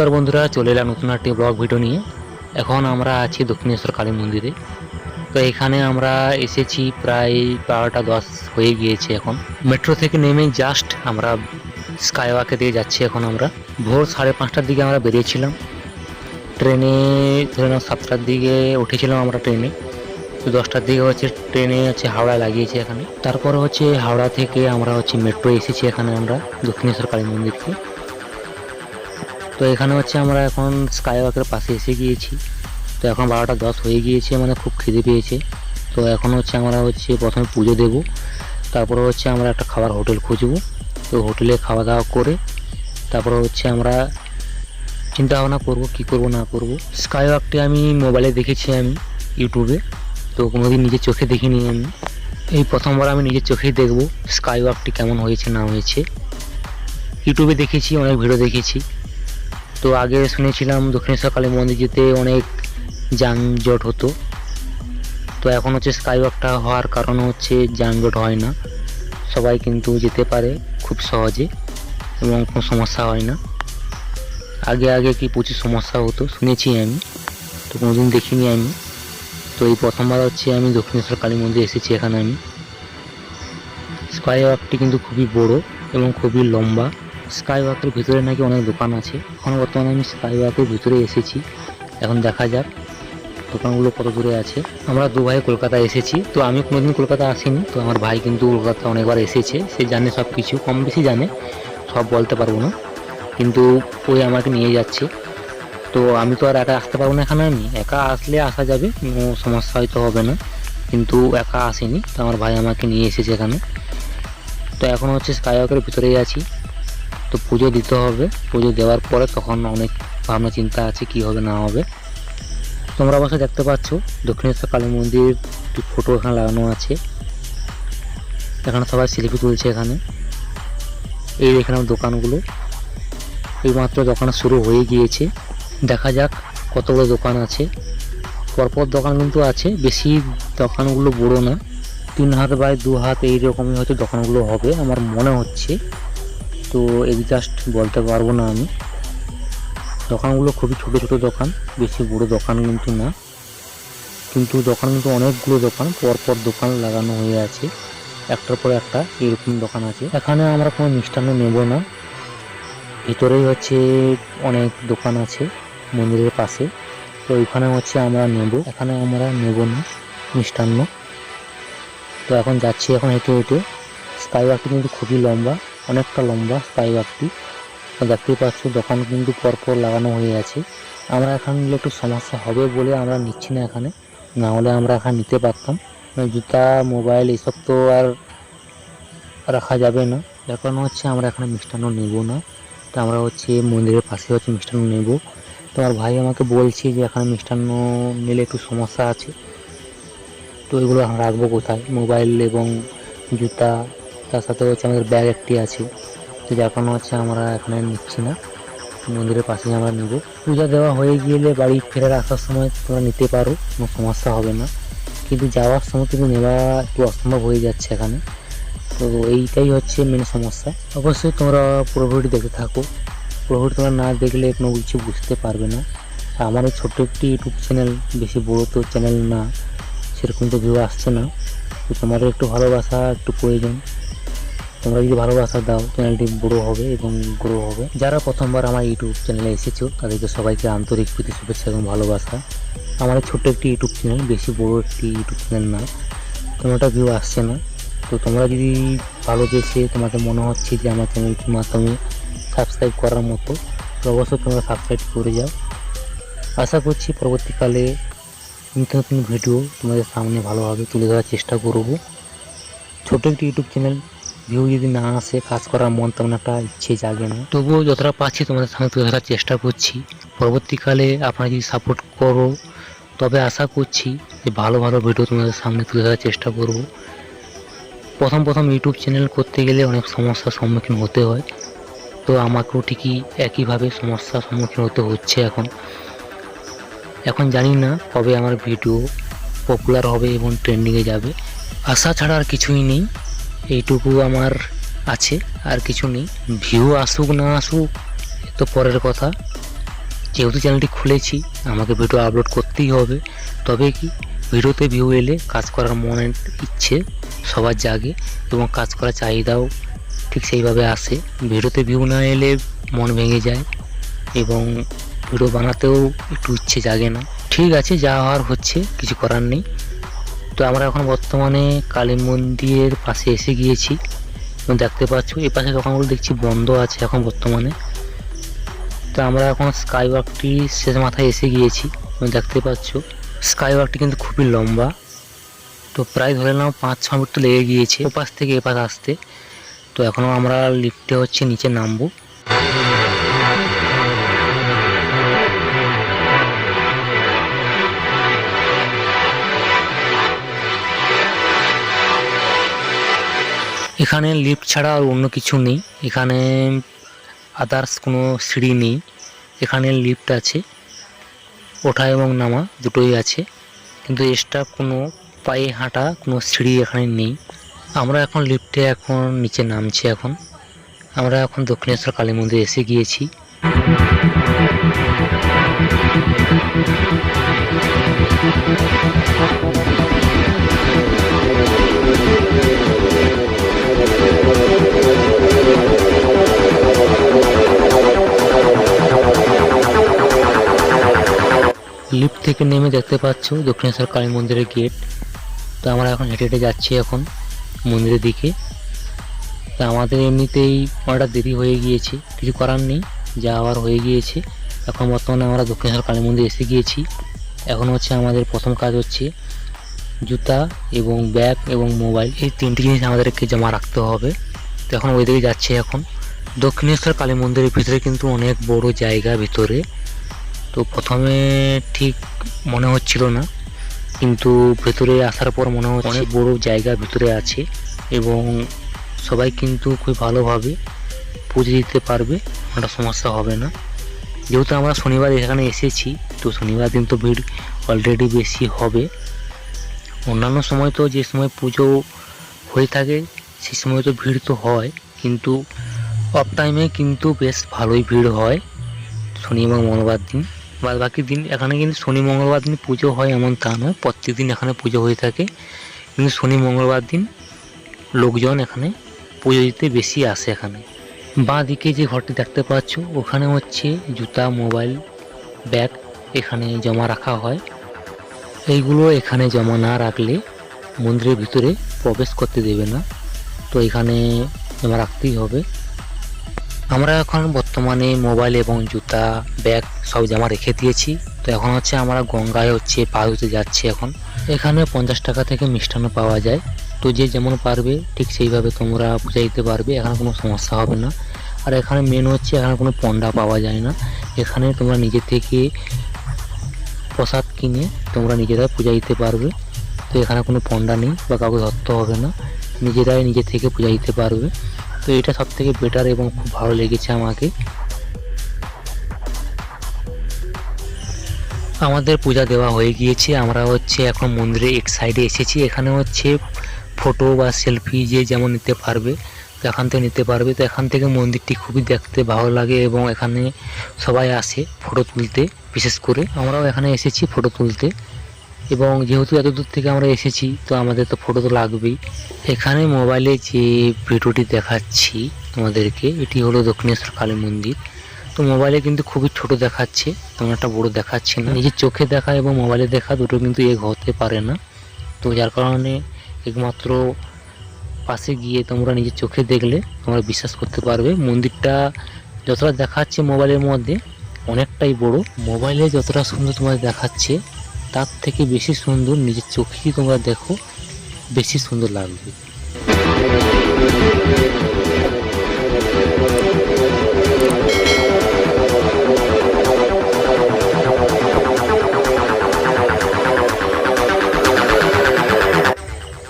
নমস্কার বন্ধুরা, চলে এলাম নতুন একটি ব্লগ ভিডিও নিয়ে। এখন আমরা আছি দক্ষিণেশ্বর কালী মন্দিরে। তো এখানে আমরা এসেছি প্রায় বারোটা দশ হয়ে গিয়েছে এখন। মেট্রো থেকে নেমে জাস্ট আমরা স্কাইওয়াকে দিয়ে যাচ্ছি এখন আমরা। ভোর সাড়ে পাঁচটার দিকে আমরা বেরিয়েছিলাম। ট্রেনে, ধরে নাও সাতটার দিকে উঠেছিলাম আমরা ট্রেনে। তো দশটার দিকে হচ্ছে ট্রেনে হচ্ছে হাওড়া লাগিয়েছে এখানে। তারপরে হচ্ছে হাওড়া থেকে আমরা হচ্ছে মেট্রো এসেছি এখানে আমরা দক্ষিণেশ্বর কালী মন্দিরকে। তো এখানে হচ্ছে আমরা এখন স্কাই ওয়াকের পাশে এসে গিয়েছি। তো এখন বারোটা দশ হয়ে গিয়েছে মানে খুব খিদে পেয়েছে। তো এখন হচ্ছে আমরা হচ্ছে প্রথমে পুজো দেব। তারপরে হচ্ছে আমরা একটা খাবার হোটেল খুঁজবো। তো হোটেলে খাওয়া দাওয়া করে তারপরে হচ্ছে আমরা চিন্তা ভাবনা করব, কী করব, না করব। স্কাই ওয়াকটি আমি মোবাইলে দেখেছি আমি ইউটিউবে তো কোনোদিন নিজের চোখে দেখিনি আমি। এই প্রথমবার আমি নিজের চোখেই দেখব স্কাই ওয়াকটি কেমন হয়েছে, না হয়েছে। ইউটিউবে দেখেছি, অনেক ভিডিও দেখেছি। তো আগে শুনেছিলাম দক্ষিণেশ্বর কালী মন্দির যেতে অনেক যানজট হতো। তো এখন হচ্ছে স্কাইওয়াকটা হওয়ার কারণ হচ্ছে যানজট হয় না। সবাই কিন্তু যেতে পারে খুব সহজে এবং কোনো সমস্যা হয় না। আগে আগে কি প্রচুর সমস্যা হতো, শুনেছি আমি। তো কোনোদিন দেখিনি আমি। তো এই প্রথমবার হচ্ছে আমি দক্ষিণেশ্বর কালী মন্দির এসেছি এখানে আমি। স্কাই ওয়াকটি কিন্তু খুবই বড় এবং খুবই লম্বা। স্কাই ওয়াকের ভিতরে নাকি অনেক দোকান আছে। এখন বর্তমানে আমি স্কাই ওয়াকের ভিতরে এসেছি। এখন দেখা যাক দোকানগুলো কত দূরে আছে। আমরা দু ভাই কলকাতা এসেছি। তো আমি কোনোদিন কলকাতা আসিনি। তো আমার ভাই কিন্তু কলকাতা অনেকবার এসেছে। সে জানে সব কিছু কম বেশি জানে। সব বলতে পারব না। কিন্তু ওই আমাকে নিয়ে যাচ্ছে। তো আমি তো আর একা আসতে পারব না এখানে আমি। একা আসলে আসা যাবে, কোনো সমস্যা হয়তো হবে না। কিন্তু একা আসেনি। তো আমার ভাই আমাকে নিয়ে এসেছে এখানে। তো এখন হচ্ছে স্কাইওয়াকের ভিতরেই আছি। তো পুজো দিতে হবে। পুজো দেওয়ার পরে তখন অনেক ভাবনা চিন্তা আছে কি হবে, না হবে। তোমরা অবশ্য দেখতে পাচ্ছ, দক্ষিণেশ্বর কালী মন্দির একটি ফটো এখানে লাগানো আছে। এখানে সবাই সেলফি তুলছে এখানে। এই এখানে দোকানগুলো। এইমাত্র দোকান শুরু হয়ে গিয়েছে। দেখা যাক কতগুলো দোকান আছে। পরপর দোকান কিন্তু আছে, বেশি দোকানগুলো বড় না। তিন হাত বাই দু হাত এইরকমই হয়তো দোকানগুলো হবে, আমার মনে হচ্ছে। তো এক্সাস্ট বলতে পারব না আমি। দোকানগুলো খুবই ছোট ছোট দোকান, বেশি বড় দোকান কিন্তু না। কিন্তু দোকান কিন্তু অনেকগুলো দোকান পরপর দোকান লাগানো হয়ে আছে। একটার পর একটা এরকম দোকান আছে। এখানে আমরা কোনো মিষ্টান্ন নেব না। ভিতরেই হচ্ছে অনেক দোকান আছে মন্দিরের পাশে। তো ওইখানে হচ্ছে আমরা নেব। এখানে আমরা নেব না মিষ্টান্ন। তো এখন যাচ্ছি এখন হেঁটে হেঁটে। স্কাই ওয়াকটি কিন্তু খুবই লম্বা। অনেকটা লম্বা ওয়াকটি তো দেখতেই পাচ্ছ, দোকান কিন্তু পরপর লাগানো হয়ে আছে। আমরা এখানে নিলে একটু সমস্যা হবে বলে আমরা নিচ্ছি না এখানে। না হলে আমরা এখানে নিতে পারতাম। জুতা, মোবাইল, এসব তো আর রাখা যাবে না। এখন হচ্ছে আমরা এখানে মিষ্টান্ন নেব না। তো আমরা হচ্ছে মন্দিরের পাশে হচ্ছে মিষ্টান্ন নেব। তো আমার ভাই আমাকে বলছে যে এখানে মিষ্টান্ন নিলে একটু সমস্যা আছে। তো এগুলো রাখব কোথায়? মোবাইল এবং জুতা। তার সাথে হচ্ছে আমাদের ব্যাগ একটি আছে। যার কারণে হচ্ছে আমরা এখানে নিচ্ছি না। মন্দিরের পাশেই আমরা নেব। পূজা দেওয়া হয়ে গেলে বাড়ি ফেরার আসার সময় তোমরা নিতে পারো, কোনো সমস্যা হবে না। কিন্তু যাওয়ার সময় কিন্তু নেওয়া একটু অসম্ভব হয়ে যাচ্ছে এখানে। তো এইটাই হচ্ছে মেন সমস্যা। অবশ্যই তোমরা পুরো দেখতে থাকো। পুরো তোমরা না দেখলে কোনো কিছু বুঝতে পারবে না। আমার এই ছোট্ট একটি ইউটিউব চ্যানেল বেশি বড় তো চ্যানেল না, সেরকম তো ভিউ আসছে না। তো তোমাদের একটু ভালোবাসা, একটু প্রয়োজন। তোমরা যদি ভালোবাসা দাও চ্যানেলটি বড় হবে এবং গ্রো হবে। যারা প্রথমবার আমার ইউটিউব চ্যানেলে এসেছ, তাদেরকে সবাইকে আন্তরিক প্রীতি, শুভেচ্ছা এবং ভালোবাসা। আমার ছোট্ট একটি ইউটিউব চ্যানেল বেশি বড় একটি ইউটিউব চ্যানেল না। তোমারটা ভিউ আসছে না। তো তোমরা যদি ভালোবেসে তোমাদের মনে হচ্ছে যে আমার চ্যানেলটির মাধ্যমে সাবস্ক্রাইব করার মতো, তো অবশ্যই তোমরা সাবস্ক্রাইব করে যাও। আশা করছি পরবর্তীকালে নতুন নতুন ভিডিও তোমাদের সামনে ভালোভাবে তুলে ধরার চেষ্টা করব। ছোট একটি ইউটিউব চ্যানেল ভিউ যদি না আসে, কাজ করার মন তেমন একটা ইচ্ছে জাগে না। তবুও যতটা পাচ্ছি তোমাদের সামনে তুলে ধরার চেষ্টা করছি। পরবর্তীকালে আপনারা যদি সাপোর্ট করো, তবে আশা করছি যে ভালো ভালো ভিডিও তোমাদের সামনে তুলে ধরার চেষ্টা করব। প্রথম প্রথম ইউটিউব চ্যানেল করতে গেলে অনেক সমস্যার সম্মুখীন হতে হয়। তো আমাকেও ঠিকই একইভাবে সমস্যার সম্মুখীন হতে হচ্ছে এখন। এখন জানি না কবে আমার ভিডিও পপুলার হবে এবং ট্রেন্ডিংয়ে যাবে। আশা ছাড়া আর কিছুই নেই। এইটুকু আমার আছে, আর কিছু নেই। ভিউ আসুক না আসুক তো পরের কথা। যেহেতু চ্যানেলটি খুলেছি, আমাকে ভিডিও আপলোড করতেই হবে। তবে কি, ভিডিওতে ভিউ এলে কাজ করার মনের ইচ্ছে, সবার জাগে, এবং কাজ করার চাহিদাও ঠিক সেইভাবে আসে। ভিডিওতে ভিউ না এলে মন ভেঙে যায়, এবং ভিডিও বানাতেও একটু ইচ্ছে জাগে না। ঠিক আছে, যা হওয়ার হচ্ছে, কিছু করার নেই। তো আমরা এখন বর্তমানে কালী মন্দিরের পাশে এসে গিয়েছি। এবং দেখতে পাচ্ছ, এই পাশে দোকানগুলো দেখছি বন্ধ আছে এখন বর্তমানে। তো আমরা এখন স্কাই ওয়াকটি শেষ মাথায় এসে গিয়েছি। দেখতে পাচ্ছ স্কাই ওয়াকটি কিন্তু খুবই লম্বা। তো প্রায় ধরে নাও পাঁচ ছ মিনিট তো লেগে গিয়েছে। ওপাশ থেকে এপাশ আসতে। তো এখনও আমরা লিফটে হচ্ছে নিচে নামবো। এখানে লিফট ছাড়া আর অন্য কিছু নেই। এখানে আদার্স কোনো সিঁড়ি নেই। এখানে লিফট আছে, ওঠা এবং নামা দুটোই আছে। কিন্তু এক্সট্রা কোনো পায়ে হাঁটা, কোনো সিঁড়ি এখানে নেই। আমরা এখন লিফটে এখন নিচে নামছি এখন। আমরা এখন দক্ষিণেশ্বর কালী মন্দিরে এসে গিয়েছি। নেমে দেখতে পাচ্ছ, দক্ষিণেশ্বর কালী মন্দিরের গেট তো আমরা এখন হেঁটে হেঁটে যাচ্ছি এখন মন্দিরের দিকে। তো আমাদের এমনিতেই অনেকটা দেরি হয়ে গিয়েছে, কিছু করার নেই যাওয়ার হয়ে গিয়েছে। এখন বর্তমানে আমরা দক্ষিণেশ্বর কালী মন্দির এসে গিয়েছি। এখন হচ্ছে আমাদের প্রথম কাজ হচ্ছে জুতা এবং ব্যাগ এবং মোবাইল, এই তিনটি জিনিস আমাদেরকে জমা রাখতে হবে। তো এখন ওই দিকে যাচ্ছে এখন। দক্ষিণেশ্বর কালী মন্দিরের ভিতরে কিন্তু অনেক বড় জায়গা ভিতরে। তো প্রথমে ঠিক মনে হচ্ছিল না। কিন্তু ভেতরে আসার পর মনে হচ্ছে অনেক বড় জায়গা ভিতরে আছে এবং সবাই কিন্তু খুব ভালোভাবে পুজো দিতে পারবে কোনো সমস্যা হবে না। যেহেতু আমরা শনিবার এখানে এসেছি তো শনিবার দিন তো ভিড় অলরেডি বেশি হবে। অন্যান্য সময় তো যে সময় পুজো হয়ে থাকে সেই সময় তো ভিড় তো হয় কিন্তু অফ টাইমে কিন্তু বেশ ভালোই ভিড় হয় শনি এবং মঙ্গলবার দিন। বাদ বাকি দিন, এখানে কিন্তু শনি, মঙ্গলবার দিন পুজো হয় এমন তা নয়। প্রত্যেক দিন এখানে পুজো হয়ে থাকে। কিন্তু শনি, মঙ্গলবার দিন লোকজন এখানে পুজো দিতে বেশি আসে এখানে। বাঁ দিকে যে ঘরটি দেখতে পাচ্ছ, ওখানে হচ্ছে জুতা, মোবাইল, ব্যাগ এখানে জমা রাখা হয়। এইগুলো এখানে জমা না রাখলে মন্দিরের ভিতরে প্রবেশ করতে দেবে না। তো এখানে জমা রাখতেই হবে। আমরা এখন বর্তমানে মোবাইল এবং জুতা, ব্যাগ সব জামা রেখে দিয়েছি। তো এখন হচ্ছে আমরা গঙ্গায় হচ্ছে পা ধুতে যাচ্ছি এখন। এখানে পঞ্চাশ টাকা থেকে মিষ্টান্ন পাওয়া যায়। তো যে যেমন পারবে, ঠিক সেইভাবে তোমরা পূজা দিতে পারবে, এখানে কোনো সমস্যা হবে না। আর এখানে মেন হচ্ছে এখানে কোনো পন্ডা পাওয়া যায় না। এখানে তোমরা নিজে থেকে প্রসাদ কিনে তোমরা নিজেরাই পূজা দিতে পারবে। তো এখানে কোনো পন্ডা নেই বা কাউকে ধরতে হবে না। নিজেরাই নিজে থেকে পূজা দিতে পারবে। তো এটা সব থেকে বেটার এবং খুব ভালো লেগেছে আমাকে। আমাদের পূজা দেওয়া হয়ে গিয়েছে। আমরা হচ্ছে এখন মন্দিরে এক সাইডে এসেছি। এখানে হচ্ছে ফটো বা সেলফি যে যেমন নিতে পারবে তো এখান থেকে নিতে পারবে, তো এখান থেকে মন্দিরটি খুবই দেখতে ভালো লাগে এবং এখানে সবাই আসে ফটো তুলতে, বিশেষ করে আমরাও এখানে এসেছি ফটো তুলতে। এবং যেহেতু এত দূর থেকে আমরা এসেছি, তো আমাদের তো ফটো তো লাগবেই। এখানে মোবাইলে যে ভিডিওটি দেখাচ্ছি তোমাদেরকে, এটি হলো দক্ষিণেশ্বর কালী মন্দির। তো মোবাইলে কিন্তু খুবই ছোট দেখাচ্ছে, তেমন একটা বড় দেখাচ্ছে না। নিজের চোখে দেখা এবং মোবাইলে দেখা দুটো কিন্তু এক হতে পারে না। তো যার কারণে একমাত্র পাশে গিয়ে তোমরা নিজের চোখে দেখলে তোমরা বিশ্বাস করতে পারবে, মন্দিরটা যতটা দেখাচ্ছে মোবাইলের মধ্যে অনেকটাই বড়। মোবাইলে যতটা সুন্দর তোমাদের দেখাচ্ছে তার থেকে বেশি সুন্দর নিজের চোখেই তোমরা দেখো, বেশি সুন্দর লাগবে।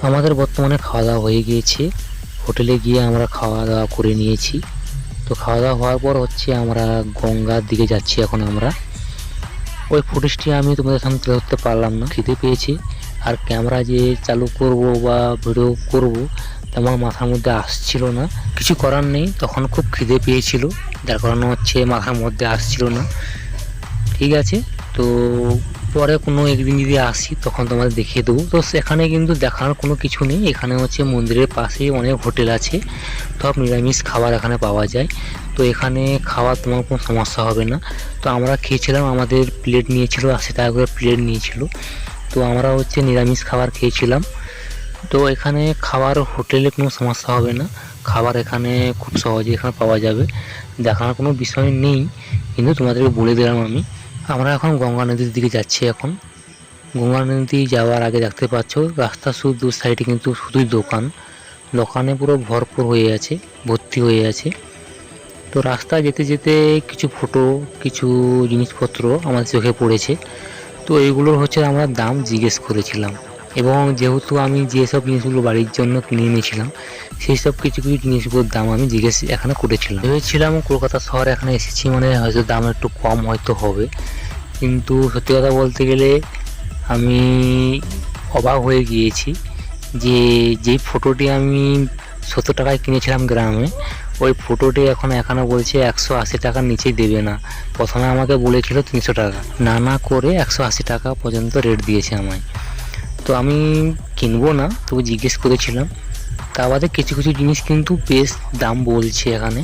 আমাদের বর্তমানে খাওয়া দাওয়া হয়ে গিয়েছে। হোটেলে গিয়ে আমরা খাওয়া দাওয়া করে নিয়েছি। তো খাওয়া দাওয়া হওয়ার পর হচ্ছে আমরা গঙ্গার দিকে যাচ্ছি এখন আমরা। ওই ফুটেজটি আমি তোমাদের সামনে তুলে ধরতে পারলাম না। খিদে পেয়েছি। আর ক্যামেরা যে চালু করব বা ভিডিও করব তেমন মাথার মধ্যে আসছিল না। কিছু করার নেই। তখন খুব খিদে পেয়েছিল। যার কারণে হচ্ছে মাথার মধ্যে আসছিল না। ঠিক আছে? তো পরে কোনো একদিন যদি আসি, তখন তোমাদের দেখিয়ে দেবো। তো সেখানে কিন্তু দেখানোর কোনো কিছু নেই। এখানে হচ্ছে মন্দিরের পাশেই অনেক হোটেল আছে। সব নিরামিষ খাবার এখানে পাওয়া যায়। তো এখানে খাওয়ার তোমার কোনো সমস্যা হবে না। তো আমরা খেয়েছিলাম, আমাদের প্লেট নিয়েছিল, আশি টাকা করে প্লেট নিয়েছিল। তো আমরা হচ্ছে নিরামিষ খাবার খেয়েছিলাম। তো এখানে খাবার হোটেলে কোনো সমস্যা হবে না। খাবার এখানে খুব সহজে এখানে পাওয়া যাবে। দেখানোর কোনো বিষয় নেই, কিন্তু তোমাদেরকে বলে দিলাম আমি। আমরা এখন গঙ্গা নদীর দিকে যাচ্ছি এখন। গঙ্গা নদী যাওয়ার আগে দেখতে পাচ্ছ, রাস্তা শুধু দু সাইডে কিন্তু শুধুই দোকান। দোকানে পুরো ভরপুর হয়ে আছে, ভর্তি হয়ে আছে। তো রাস্তা যেতে যেতে কিছু ফটো, কিছু জিনিসপত্র আমার চোখে পড়েছে। তো এইগুলোর হচ্ছে আমরা দাম জিজ্ঞেস করেছিলাম এবং যেহেতু আমি যেসব জিনিসগুলো বাড়ির জন্য কিনে নিয়েছিলাম সেই সব কিছু কিছু জিনিসগুলোর দাম আমি জিজ্ঞেস এখানে করেছিলাম। ভেবেছিলাম কলকাতা শহরে এখানে এসেছি মানে হয়তো দাম একটু কম হয়তো হবে। কিন্তু সত্যি কথা বলতে গেলে আমি অবাক হয়ে গিয়েছি যে যেই ফটোটি আমি সত্তর টাকায় কিনেছিলাম গ্রামে ওই ফটোটি এখন এখানে বলছে একশো আশি টাকার নিচেই দেবে না। প্রথমে আমাকে বলেছিল তিনশো টাকা। না না করে একশো আশি টাকা পর্যন্ত রেট দিয়েছে আমায়। তো আমি কিনবো না, তবু জিজ্ঞেস করেছিলাম। তা বাদে কিছু কিছু জিনিস কিন্তু বেশ দাম বলছে এখানে।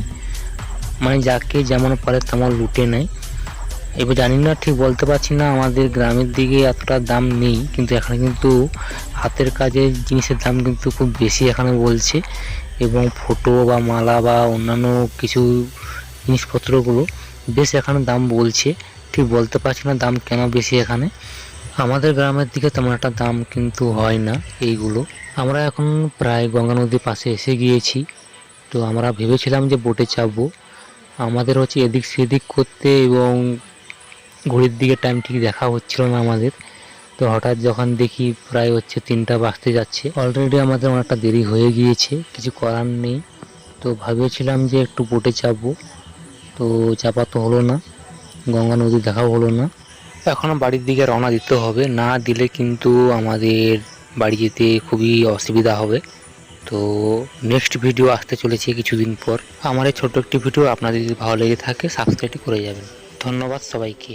মানে যাকে যেমন পারে তেমন লুটে নেয়। এবার জানি না, ঠিক বলতে পারছি না, আমাদের গ্রামের দিকে এতটা দাম নেই, কিন্তু এখানে কিন্তু হাতের কাজের জিনিসের দাম কিন্তু খুব বেশি এখানে বলছে। এবং ফটো বা মালা বা অন্যান্য কিছু জিনিসপত্রগুলো বেশ এখানে দাম বলছে। ঠিক বলতে পারছি না দাম কেন বেশি এখানে। আমাদের গ্রামের দিকে তেমন একটা দাম কিন্তু হয় না এইগুলো। আমরা এখন প্রায় গঙ্গা নদীর পাশে এসে গিয়েছি। তো আমরা ভেবেছিলাম যে বোটে চাপবো। আমাদের হচ্ছে এদিক সেদিক করতে এবং ঘড়ির দিকে টাইম ঠিক দেখা হচ্ছিল না আমাদের। তো হঠাৎ যখন দেখি প্রায় হচ্ছে তিনটা বাজতে যাচ্ছে অলরেডি আমাদের অনেকটা দেরি হয়ে গিয়েছে, কিছু করার নেই। তো ভাবিয়েছিলাম যে একটু বোটে চাপবো, তো চাপা তো হলো না, গঙ্গা নদী দেখাও হলো না। এখনও বাড়ির দিকে রওনা দিতে হবে, না দিলে কিন্তু আমাদের বাড়ি যেতে খুবই অসুবিধা হবে। তো নেক্সট ভিডিও আসতে চলেছে কিছুদিন পর। আমার এই ছোট্ট একটি ভিডিও আপনাদের যদি ভালো লেগে থাকে সাবস্ক্রাইব করে যাবেন। ধন্যবাদ সবাইকে।